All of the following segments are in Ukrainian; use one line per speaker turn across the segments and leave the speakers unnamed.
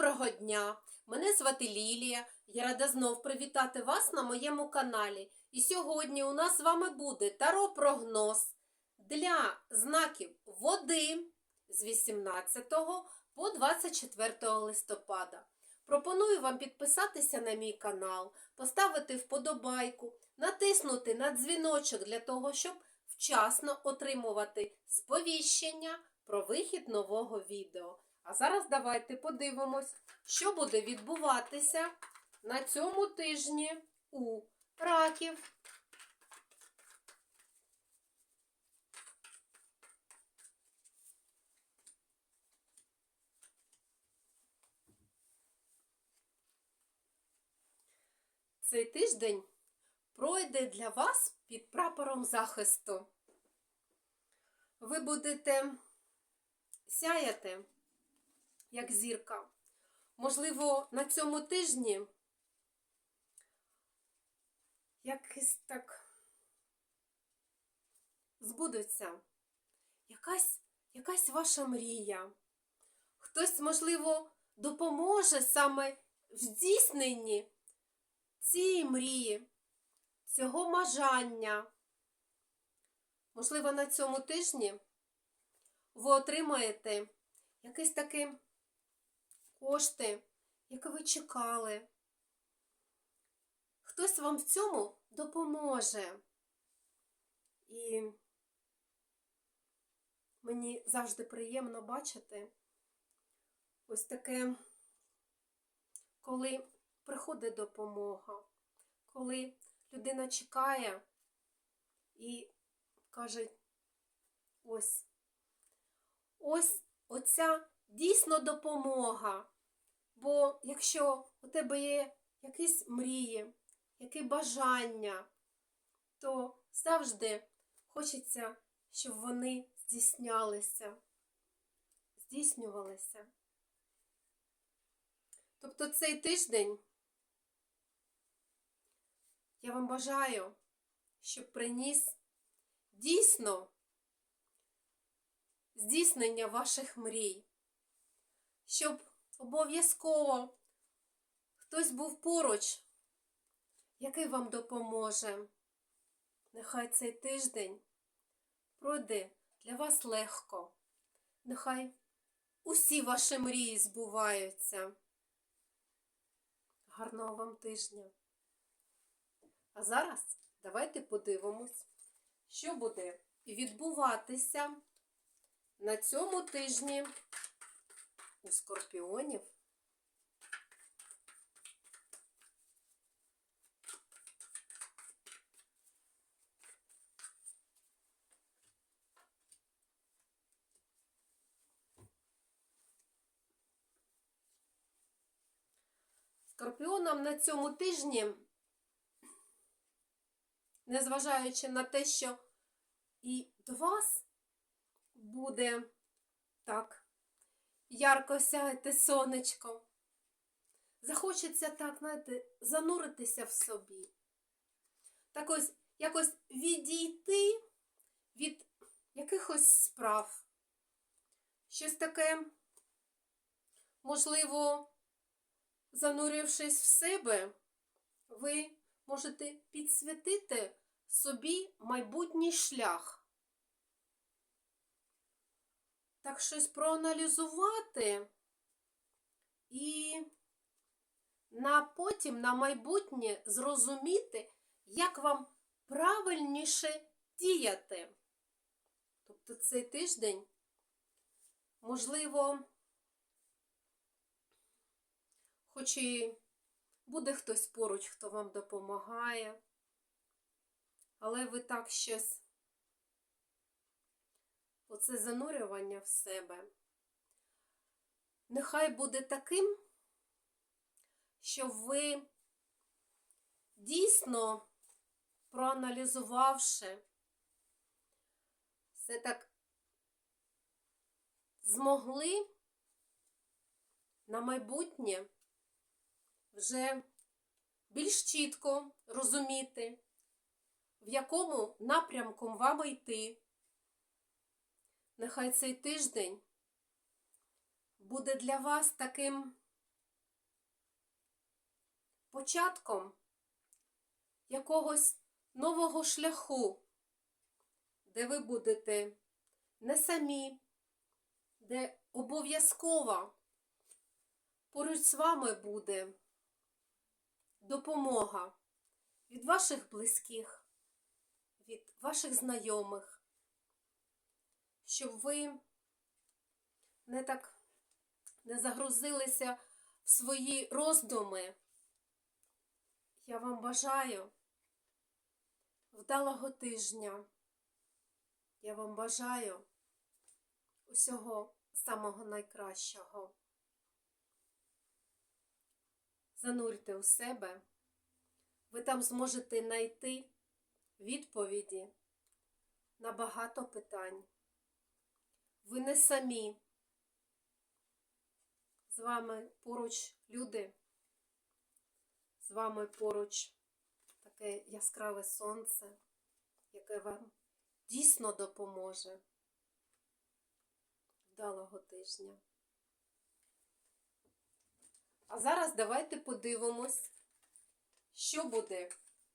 Доброго дня! Мене звати Лілія. Я рада знов привітати вас на моєму каналі. І сьогодні у нас з вами буде таро-прогноз для знаків води з 18 по 24 листопада. Пропоную вам підписатися на мій канал, поставити вподобайку, натиснути на дзвіночок для того, щоб вчасно отримувати сповіщення про вихід нового відео. А зараз давайте подивимось, що буде відбуватися на цьому тижні у раків. Цей тиждень пройде для вас під прапором захисту. Ви будете сяяти, як зірка. Можливо, на цьому тижні якось так збудеться якась, якась ваша мрія. Хтось, можливо, допоможе саме в здійсненні цієї мрії, цього бажання. Можливо, на цьому тижні ви отримаєте якісь такі кошти, які ви чекали. Хтось вам в цьому допоможе. І мені завжди приємно бачити ось таке, коли приходить допомога, коли людина чекає і каже, ось, ось оця дійсно допомога. Бо якщо у тебе є якісь мрії, які бажання, то завжди хочеться, щоб вони здійснялися, здійснювалися. Тобто цей тиждень я вам бажаю, щоб приніс дійсно здійснення ваших мрій, щоб обов'язково хтось був поруч, який вам допоможе. Нехай цей тиждень пройде для вас легко. Нехай усі ваші мрії збуваються. Гарного вам тижня! А зараз давайте подивимось, що буде відбуватися на цьому тижні у скорпіонів. Скорпіонам на цьому тижні, незважаючи на те, що і до вас буде так ярко сяяти сонечко, захочеться так, знаєте, зануритися в собі. Так ось якось відійти від якихось справ. Щось таке, можливо, занурившись в себе, ви можете підсвітити собі майбутній шлях. Так щось проаналізувати і на потім, на майбутнє, зрозуміти, як вам правильніше діяти. Тобто цей тиждень, можливо, хоч і буде хтось поруч, хто вам допомагає, але ви так щось, оце занурювання в себе, нехай буде таким, що ви дійсно проаналізувавши, все так змогли на майбутнє вже більш чітко розуміти, в якому напрямку вам йти. Нехай цей тиждень буде для вас таким початком якогось нового шляху, де ви будете не самі, де обов'язково поруч з вами буде допомога від ваших близьких, від ваших знайомих, щоб ви не так не загрузилися в свої роздуми. Я вам бажаю вдалого тижня. Я вам бажаю усього самого найкращого. Занурте у себе, ви там зможете знайти відповіді на багато питань. Ви не самі. З вами поруч люди, з вами поруч таке яскраве сонце, яке вам дійсно допоможе. Вдалого тижня. А зараз давайте подивимось, що буде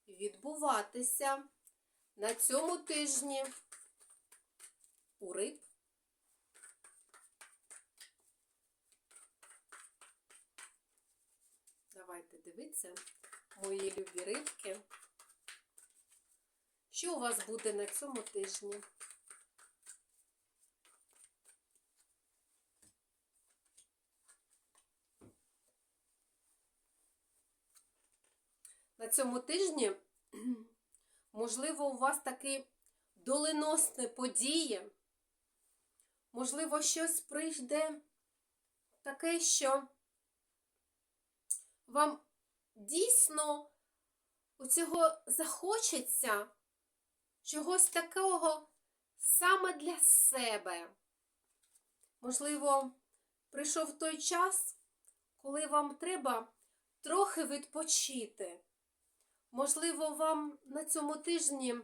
відбуватися на цьому тижні у риб. Давайте дивіться, мої любі рибки. Що у вас буде на цьому тижні? На цьому тижні, можливо, у вас такі доленосні події, можливо, щось прийде таке, що вам дійсно у цього захочеться чогось такого саме для себе. Можливо, прийшов той час, коли вам треба трохи відпочити. Можливо, вам на цьому тижні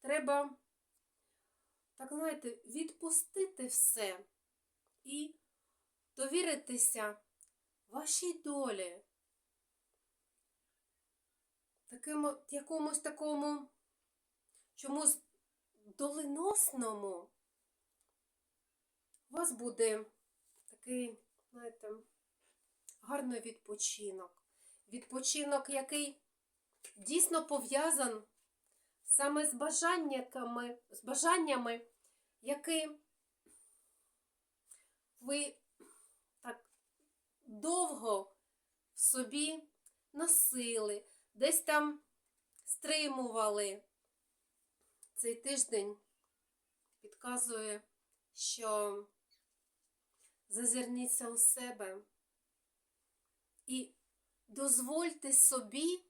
треба, так знаєте, відпустити все і довіритися вашій долі, такому, якомусь такому чомусь доленосному. У вас буде такий, знаєте, гарний відпочинок. Відпочинок, який дійсно пов'язан саме з бажаннями, з бажаннями, які ви так довго в собі носили, десь там стримували. Цей тиждень підказує, що зазирніться у себе і дозвольте собі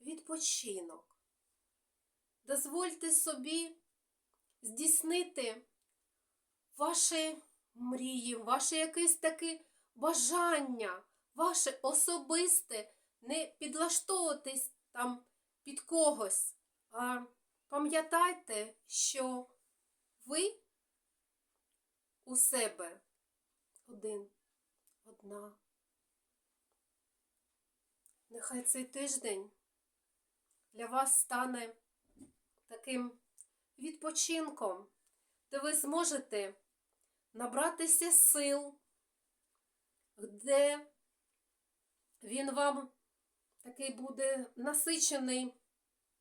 відпочинок. Дозвольте собі здійснити ваші мрії, ваше якесь таке бажання, ваше особисте, не підлаштовуватись там під когось, а пам'ятайте, що ви у себе один, одна. Нехай цей тиждень для вас стане таким відпочинком, де ви зможете набратися сил, де він вам такий буде насичений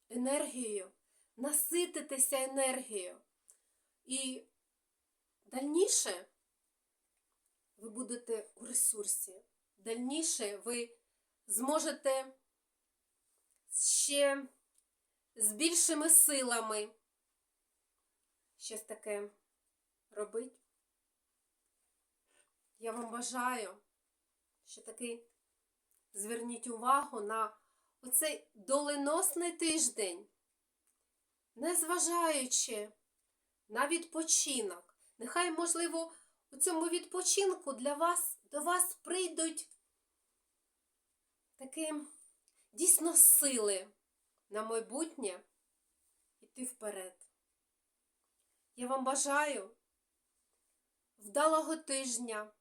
енергією, насититися енергією. І дальніше ви будете у ресурсі, дальніше ви зможете ще з більшими силами щось таке робити. Я вам бажаю, що таки зверніть увагу на оцей доленосний тиждень, незважаючи на відпочинок. Нехай, можливо, у цьому відпочинку для вас до вас прийдуть такі дійсно сили на майбутнє йти вперед. Я вам бажаю вдалого тижня.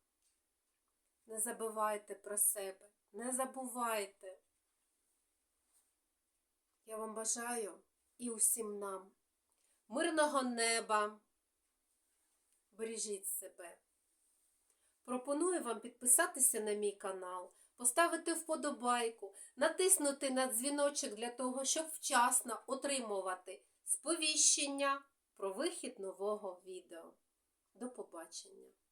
Не забувайте про себе. Не забувайте. Я вам бажаю і усім нам мирного неба. Бережіть себе. Пропоную вам підписатися на мій канал, поставити вподобайку, натиснути на дзвіночок для того, щоб вчасно отримувати сповіщення про вихід нового відео. До побачення!